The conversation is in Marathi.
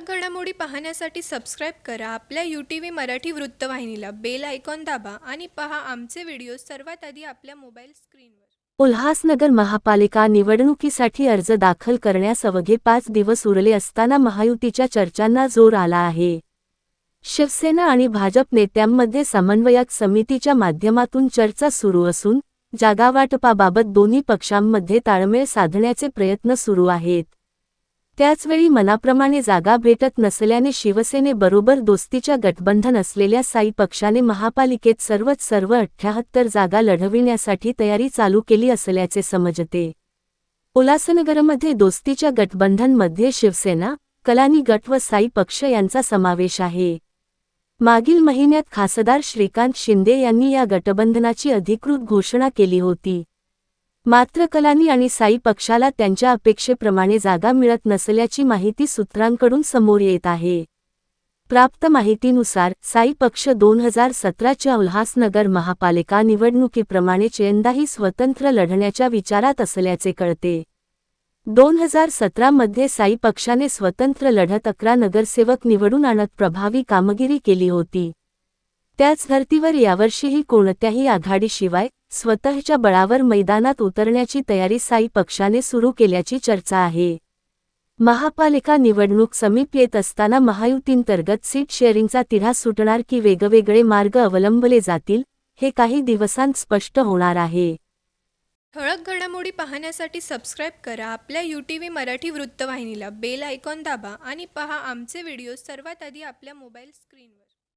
ठळक घडामोडी पाहण्यासाठी सबस्क्राईब करा. आपल्या यू टी व्ही मराठी वृत्तवाहिनीला बेल आयकॉन दाबा आणि पहा आमचे व्हिडिओ सर्वात आधी आपल्या मोबाईल स्क्रीनवर उल्हासनगर महापालिका निवडणुकीसाठी अर्ज दाखल करण्यास अवघे पाच दिवस उरले असताना महायुतीच्या चर्चांना जोर आला आहे. शिवसेना आणि भाजप नेत्यांमध्ये समन्वयक समितीच्या माध्यमातून चर्चा सुरू असून जागावाटपाबाबत दोन्ही पक्षांमध्ये ताळमेळ साधण्याचे प्रयत्न सुरू आहेत. त्याचवेळी मनाप्रमाणे जागा भेटत नसल्याने शिवसेनेबरोबर दोस्तीच्या गठबंधन असलेल्या साई पक्षाने महापालिकेत सर्वच सर्व अठ्ठ्याहत्तर जागा लढविण्यासाठी तयारी चालू केली असल्याचे समजते. उल्हासनगरमध्ये दोस्तीच्या गठबंधनमध्ये शिवसेना कलानी गट व साई पक्ष यांचा समावेश आहे. मागील महिन्यात खासदार श्रीकांत शिंदे यांनी या गटबंधनाची अधिकृत घोषणा केली होती. मात्र कलानी आणि साई पक्षाला त्यांच्या अपेक्षेप्रमाणे जागा मिळत नसल्याची माहिती सूत्रांकडून समोर येत आहे. प्राप्त माहितीनुसार साई पक्ष दोन हजार सतराच्या उल्हासनगर महापालिका निवडणुकीप्रमाणेच यंदाही स्वतंत्र लढण्याच्या विचारात असल्याचे कळते. दोन हजार सतरामध्ये साई पक्षाने स्वतंत्र लढत अकरा नगरसेवक निवडून आणत प्रभावी कामगिरी केली होती. त्याच धर्तीवर यावर्षीही कोणत्याही आघाडीशिवाय स्वतःच्या बळावर मैदानात उतरण्याची तयारी साई पक्षाने सुरू केल्याची चर्चा आहे. महापालिका निवडणूक समीप येत असताना महायुतींतर्गत सीट शेअरिंगचा तिढा सुटणार की वेगवेगळे मार्ग अवलंबले जातील हे काही दिवसांत स्पष्ट होणार आहे. ठळक घडामोडी पाहण्यासाठी सबस्क्राईब करा आपल्या यू टी व्ही मराठी वृत्तवाहिनीला बेल आयकॉन दाबा आणि पहा आमचे व्हिडिओ सर्वात आधी आपल्या मोबाईल स्क्रीनवर.